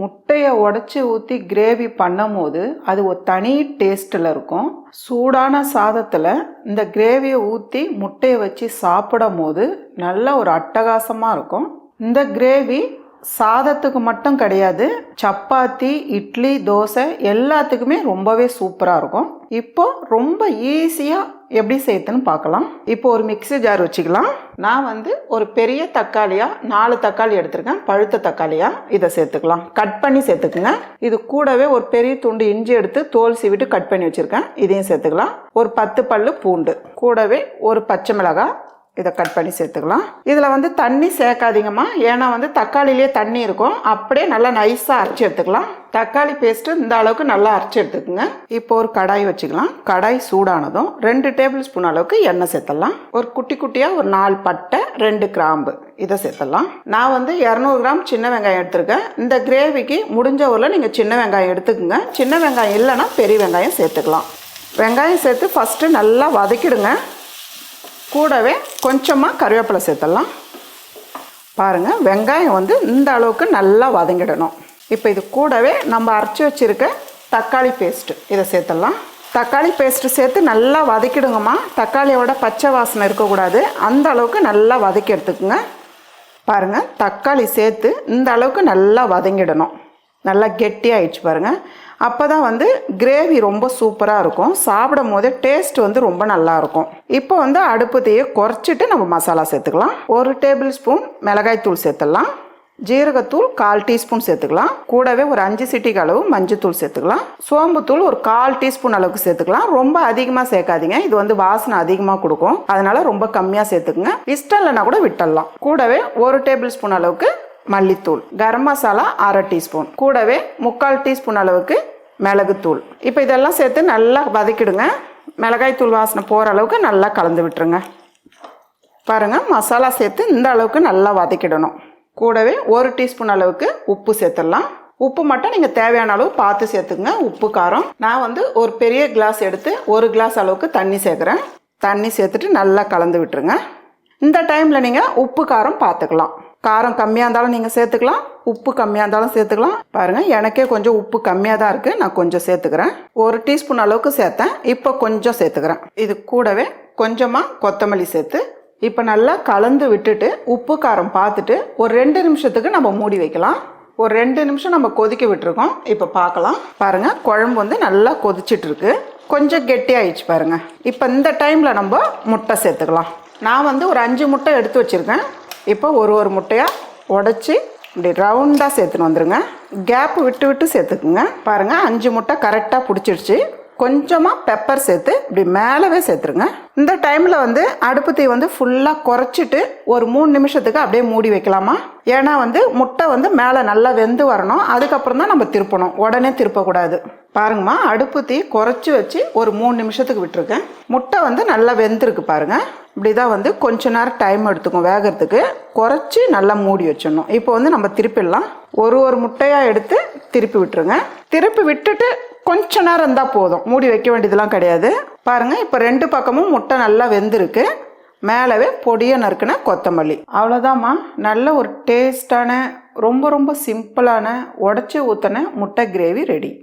முட்டையை உடச்சி ஊற்றி கிரேவி பண்ணும்போது அது ஒரு தனி டேஸ்ட்டில் இருக்கும். சூடான சாதத்தில் இந்த கிரேவியை ஊற்றி முட்டையை வச்சு சாப்பிடும் போது நல்ல ஒரு அட்டகாசமாக இருக்கும். இந்த கிரேவி சாதத்துக்கு மட்டும் கிடையாது. சப்பாத்தி இட்லி தோசை எல்லாத்துக்குமே ரொம்பவே சூப்பராக இருக்கும். இப்போ ரொம்ப ஈஸியாக எப்படி சேர்த்துன்னு பார்க்கலாம். இப்போ ஒரு மிக்ஸி ஜார் வச்சுக்கலாம். நான் வந்து ஒரு பெரிய தக்காளியாக நாலு தக்காளி எடுத்திருக்கேன். பழுத்த தக்காளியாக இதை சேர்த்துக்கலாம். கட் பண்ணி சேர்த்துக்குங்க. இது கூடவே ஒரு பெரிய துண்டு இஞ்சி எடுத்து தோல் சீவிட்டு கட் பண்ணி வச்சுருக்கேன். இதையும் சேர்த்துக்கலாம். ஒரு பத்து பல்லு பூண்டு. கூடவே ஒரு பச்சை மிளகாய் இதை கட் பண்ணி சேர்த்துக்கலாம். இதில் வந்து தண்ணி சேர்க்காதீங்கம்மா. ஏன்னா வந்து தக்காளிலேயே தண்ணி இருக்கும். அப்படியே நல்லா நைஸாக அரைச்சி எடுத்துக்கலாம். தக்காளி பேஸ்ட்டு இந்த அளவுக்கு நல்லா அரைச்சி எடுத்துக்கோங்க. இப்போ ஒரு கடாய் வச்சுக்கலாம். கடாய் சூடானதும் ரெண்டு டேபிள் ஸ்பூன் அளவுக்கு எண்ணெய் சேர்த்துடலாம். ஒரு குட்டி குட்டியாக ஒரு நாலு பட்டை ரெண்டு கிராம்பு. இதை சேர்த்துடலாம். நான் வந்து இரநூறு கிராம் சின்ன வெங்காயம் எடுத்திருக்கேன். இந்த கிரேவிக்கு முடிஞ்ச ஊரில் நீங்கள் சின்ன வெங்காயம் எடுத்துக்கோங்க. சின்ன வெங்காயம் இல்லைன்னா பெரிய வெங்காயம் சேர்த்துக்கலாம். வெங்காயம் சேர்த்து ஃபஸ்ட்டு நல்லா வதக்கிடுங்க. கூடவே கொஞ்சமாக கருவேப்பிலை சேர்த்துடலாம். பாருங்கள் வெங்காயம் வந்து இந்த அளவுக்கு நல்லா வதங்கிடணும். இப்போ இது கூடவே நம்ம அரைச்சி வச்சுருக்க தக்காளி பேஸ்ட்டு இதை சேர்த்துடலாம். தக்காளி பேஸ்ட்டு சேர்த்து நல்லா வதக்கிடுங்கம்மா. தக்காளியோட பச்சை வாசனை இருக்கக்கூடாது. அந்த அளவுக்கு நல்லா வதக்கி எடுத்துக்கோங்க. பாருங்கள் தக்காளி சேர்த்து இந்த அளவுக்கு நல்லா வதங்கிடணும். நல்லா கெட்டியாயிடுச்சு பாருங்கள் அப்போ தான் வந்து கிரேவி ரொம்ப சூப்பராக இருக்கும். சாப்பிடும் போதே டேஸ்ட் வந்து ரொம்ப நல்லாயிருக்கும் இப்போ வந்து அடுப்பு தீயை குறைச்சிட்டு நம்ம மசாலா சேர்த்துக்கலாம். ஒரு டேபிள் ஸ்பூன் மிளகாய்த்தூள் சேர்த்துடலாம். ஜீரகத்தூள் கால் டீஸ்பூன் சேர்த்துக்கலாம். கூடவே ஒரு அஞ்சு சிட்டிக்கு அளவு மஞ்சத்தூள் சேர்த்துக்கலாம். சோம்புத்தூள் ஒரு கால் டீஸ்பூன் அளவுக்கு சேர்த்துக்கலாம். ரொம்ப அதிகமாக சேர்க்காதீங்க. இது வந்து வாசனை அதிகமாக கொடுக்கும். அதனால ரொம்ப கம்மியாக சேர்த்துக்குங்க. இஷ்டம் இல்லைன்னா கூட விட்டுடலாம். கூடவே ஒரு டேபிள் ஸ்பூன் அளவுக்கு மல்லித்தூள் கரம் மசாலா அரை டீஸ்பூன். கூடவே முக்கால் டீஸ்பூன் அளவுக்கு மிளகுத்தூள். இப்போ இதெல்லாம் சேர்த்து நல்லா வதக்கிடுங்க. மிளகாய் தூள் வாசனை போகிற அளவுக்கு நல்லா கலந்து விட்டுருங்க. பாருங்கள் மசாலா சேர்த்து இந்த அளவுக்கு நல்லா வதக்கிடணும். கூடவே ஒரு டீஸ்பூன் அளவுக்கு உப்பு சேர்த்துடலாம். உப்பு மட்டும் நீங்கள் தேவையான அளவு பார்த்து சேர்த்துங்க உப்பு காரம். நான் வந்து ஒரு பெரிய கிளாஸ் எடுத்து ஒரு கிளாஸ் அளவுக்கு தண்ணி சேர்க்குறேன். தண்ணி சேர்த்துட்டு நல்லா கலந்து விட்டுருங்க. இந்த டைமில் நீங்கள் உப்பு காரம் பார்த்துக்கலாம். காரம் கம்மியாக இருந்தாலும் நீங்கள் சேர்த்துக்கலாம் உப்பு கம்மியாக இருந்தாலும் சேர்த்துக்கலாம். பாருங்கள் எனக்கே கொஞ்சம் உப்பு கம்மியாக தான் இருக்குது நான் கொஞ்சம் சேர்த்துக்கிறேன். ஒரு டீஸ்பூன் அளவுக்கு சேர்த்தேன். இப்போ கொஞ்சம் சேர்த்துக்கிறேன். இது கூடவே கொஞ்சமாக கொத்தமல்லி சேர்த்து இப்போ நல்லா கலந்து விட்டுட்டு உப்பு காரம் பார்த்துட்டு ஒரு ரெண்டு நிமிஷத்துக்கு நம்ம மூடி வைக்கலாம். ஒரு ரெண்டு நிமிஷம் நம்ம கொதிக்க விட்டுருக்கோம். இப்போ பார்க்கலாம். பாருங்கள் குழம்பு வந்து நல்லா கொதிச்சிட்ருக்கு கொஞ்சம் கெட்டியாயிடுச்சு பாருங்கள் இப்போ இந்த டைமில் நம்ம முட்டை சேர்த்துக்கலாம். நான் வந்து ஒரு அஞ்சு முட்டை எடுத்து வச்சுருக்கேன். இப்போ ஒரு ஒரு முட்டையாக உடச்சி இப்படி ரவுண்டாக சேர்த்துன்னு வந்துடுங்க கேப்பு விட்டு விட்டு சேர்த்துக்குங்க. பாருங்கள் அஞ்சு முட்டை கரெக்டாக பிடிச்சிடுச்சு கொஞ்சமாக பெப்பர் சேர்த்து இப்படி மேலவே சேர்த்துருங்க. இந்த டைமில் வந்து அடுப்பு தீ வந்து ஃபுல்லாக குறைச்சிட்டு ஒரு மூணு நிமிஷத்துக்கு அப்படியே மூடி வைக்கலாமா? ஏன்னா வந்து முட்டை வந்து மேலே நல்லா வெந்து வரணும். அதுக்கப்புறம் தான் நம்ம திருப்பணும். உடனே திருப்பக்கூடாது. பாருங்கம்மா அடுப்பு தீ குறைச்சி வச்சு ஒரு மூணு நிமிஷத்துக்கு விட்டுருக்கேன். முட்டை வந்து நல்லா வெந்திருக்கு பாருங்கள் இப்படி தான் வந்து கொஞ்ச நேரம் டைம் எடுத்துக்கும் வேகிறதுக்கு. குறைச்சி நல்லா மூடி வச்சிடணும். இப்போ வந்து நம்ம திருப்பிடலாம். ஒரு ஒரு முட்டையாக எடுத்து திருப்பி விட்டுருங்க. திருப்பி விட்டுட்டு கொஞ்ச நேரம் இருந்தால் போதும். மூடி வைக்க வேண்டியதெல்லாம் கிடையாது. பாருங்கள் இப்போ ரெண்டு பக்கமும் முட்டை நல்லா வெந்திருக்கு. மேலவே பொடியை நறுக்குன கொத்தமல்லி. அவ்வளோதாம்மா நல்ல ஒரு டேஸ்டான ரொம்ப ரொம்ப சிம்பிளான உடச்சி ஊற்றின முட்டை கிரேவி ரெடி